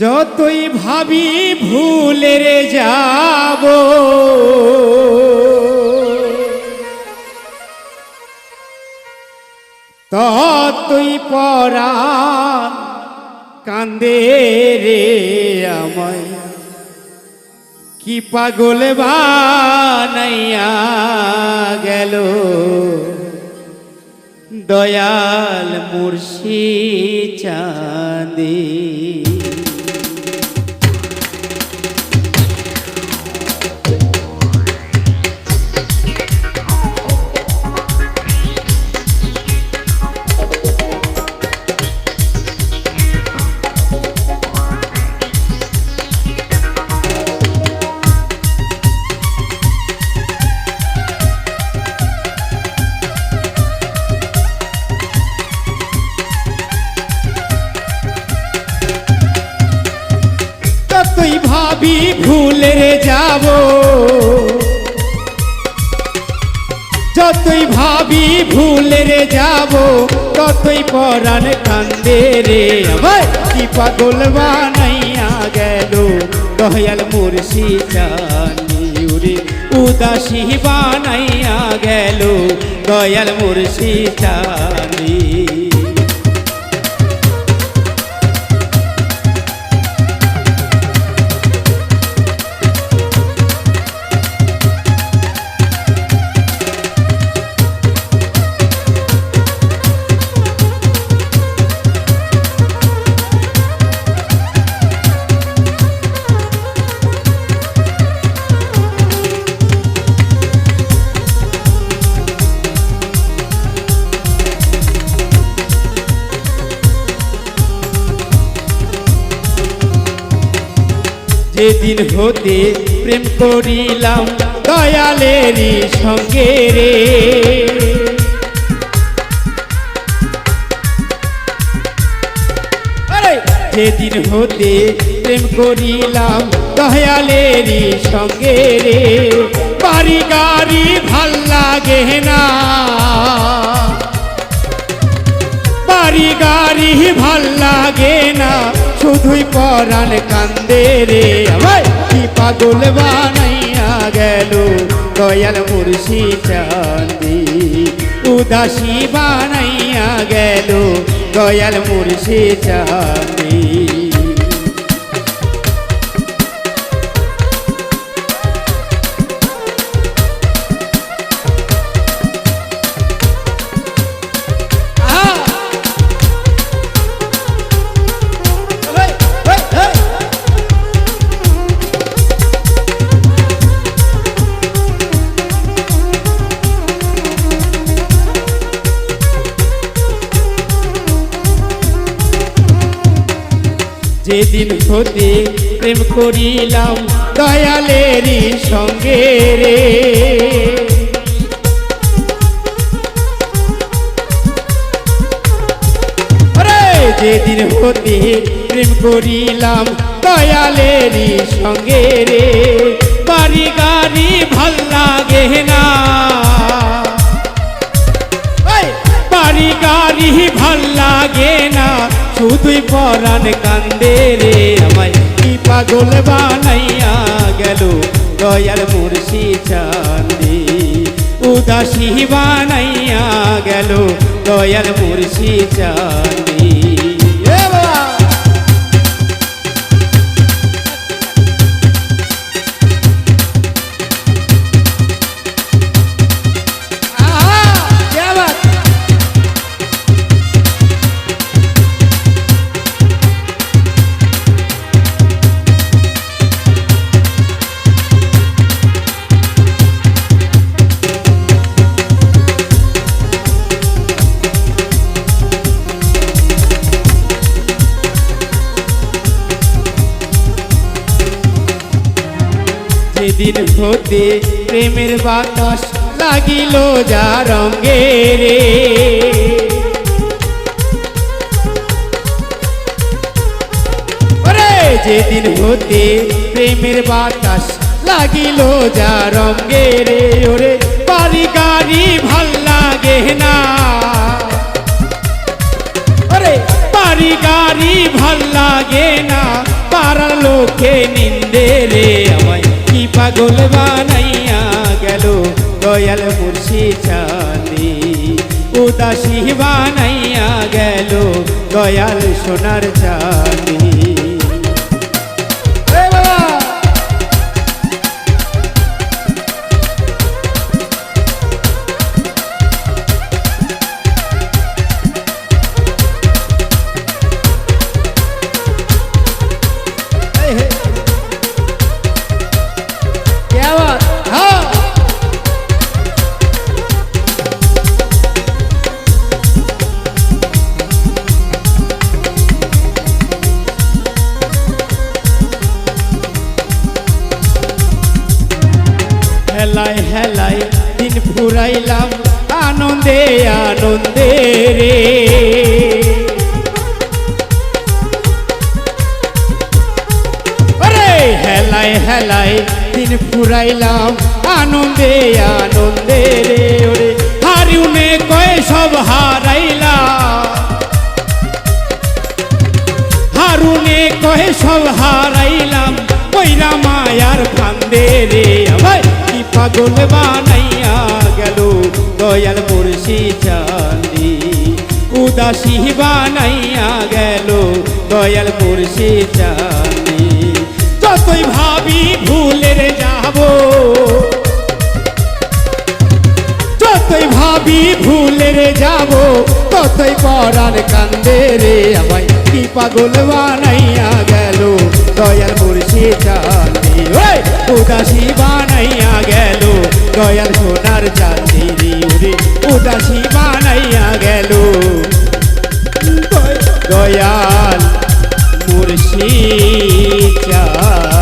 যতই ভাবি ভুলে রে যাব। ততই পরা কান্দে রে আমায়। কি পাগল বানাইয়া গেল। দয়াল মুর্শি চাঁদে। ভাবি ভুলে যাব। যতই ভাবি ভুলে রে যাব, ততই পরাণ কান্দে রে। আমার কি পাগল বানাইয়া গেল? দয়াল মুর্শি চানি উরে উদাসী বানাইয়া গেল। দয়াল মুর্শি চানি যেদিন হতে প্রেম করিলাম, দয়ালেরই সঙ্গে রে! যেদিন হতে প্রেম করিলাম, দয়ালেরই সঙ্গে রে। বাড়ি গাড়ি ভালো লাগে না। বাড়ি গাড়ি ভালো লাগে না। শুধুই পরাণ কান্দে রে। আমায় কি পাগল বানাইয়া গেল? দয়াল মুর্শি চাঁদি। উদাসী বানাইয়া গেল। দয়াল মুর্শি চাঁদি। যেদিন হতে প্রেম করিলাম, দয়ালেরই সঙ্গে রে! যেদিন হতে প্রেম করিলাম, দয়ালেরই সঙ্গে রে বাড়ি গাড়ি ভালো লাগে না বাড়ি গাড়ি ভালো লাগে না। শুধুই পরাণ কান্দে রে আমায়। কি পাগল বানাইয়া গেল দয়াল মুর্শি চাঁদি। উদাসী বানাইয়া গেল দয়াল মুর্শি চাঁদি। যেদিন হতে প্রেমের বাতাস লাগিল যা রঙে রে যেদিন হতে প্রেমের বাতাস লাগিল যা রঙে রে ওরে, বাড়ি গাড়ি ভালো লাগে না। ওরে, বাড়ি গাড়ি ভালো লাগে না। পাগল বানাইয়া গেল দয়াল মুর্শি চাঁদি উদাসী বানাইয়া গেল দয়াল সোনার চাঁদি হেলাই হেলাই, দিন ফুরাইলাম, আনন্দে আনন্দে রে। আরে হেলাই হেলাই, দিন ফুরাইলাম, আনন্দে আনন্দে রে। ওরে, হারিউনে কয়ে সব হারাইলা হারুনে কয়ে সব হারাইলাম, কইরা মায়ার ফান্দে রে। কি পাগল বানাইয়া গেল দয়াল মুর্শি চাঁদি উদাসী বানাইয়া গেল দয়াল মুর্শি চাঁদি যতই ভাবি ভুলের যাব, যতই ভাবি ভুলের যাব, ততই পরার কান্দে রে আমায়। কি পাগল বানাইয়া গেল? দয়াল মুর্শি চাঁদি ওই উদাসী বানাইয়া গেল। দয়াল সোনার চাঁদি রে উদাসী বানাইয়া গেল। দয়াল মুর্শি চাঁদ